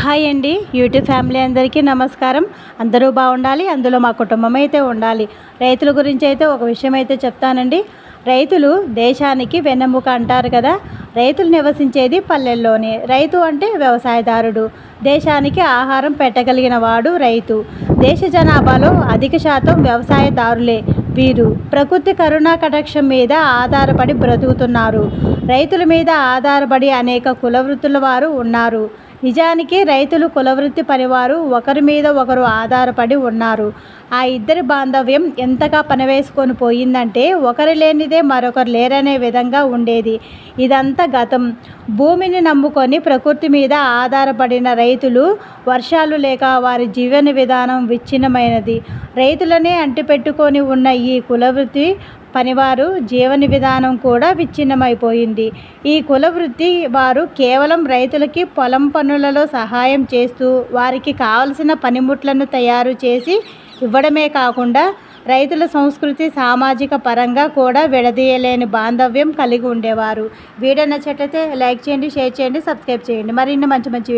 Hi అండి YouTube family అందరికీ నమస్కారం. అందరూ బాగుండాలి అందులో మా కుటుంబం అయితే ఉండాలి. రైతుల గురించి అయితే ఒక విషయం అయితే చెప్తానండి. రైతులు దేశానికి వెన్నెముక అంటారు కదా రైతులు నివసించేది పల్లెల్లోనే. రైతు అంటే వ్యవసాయదారుడు. దేశానికి ఆహారం పెట్టగలిగిన వాడు రైతు. దేశ జనాభాలో అధిక శాతం వ్యవసాయదారులే వీరు. ప్రకృతి కరుణా కటాక్షం మీద ఆధారపడి బ్రతుకుతున్నారు. రైతుల మీద ఆధారపడి అనేక కుల వృత్తుల వారు ఉన్నారు. నిజానికి రైతులు కులవృత్తి పనివారు ఒకరి మీద ఒకరు ఆధారపడి ఉన్నారు. ఆ ఇద్దరి బాంధవ్యం ఎంతగా పనివేసుకొని పోయిందంటే ఒకరు లేనిదే మరొకరు లేరనే విధంగా ఉండేది. ఇదంతా గతం. భూమిని నమ్ముకొని ప్రకృతి మీద ఆధారపడిన రైతులు వర్షాలు లేక వారి జీవన విధానం విచ్ఛిన్నమైనది. రైతులనే అంటిపెట్టుకొని ఉన్న ఈ కులవృత్తి పనివారు జీవన విధానం కూడా విచ్ఛిన్నమైపోయింది. ఈ కుల వృత్తి వారు కేవలం రైతులకి పొలం పనులలో సహాయం చేస్తూ వారికి కావలసిన పనిముట్లను తయారు చేసి ఇవ్వడమే కాకుండా రైతుల సంస్కృతి సామాజిక పరంగా కూడా విడదీయలేని బాంధవ్యం కలిగి ఉండేవారు. వీడియో నచ్చట్లయితే లైక్ చేయండి షేర్ చేయండి సబ్స్క్రైబ్ చేయండి. మరిన్ని మంచి మంచి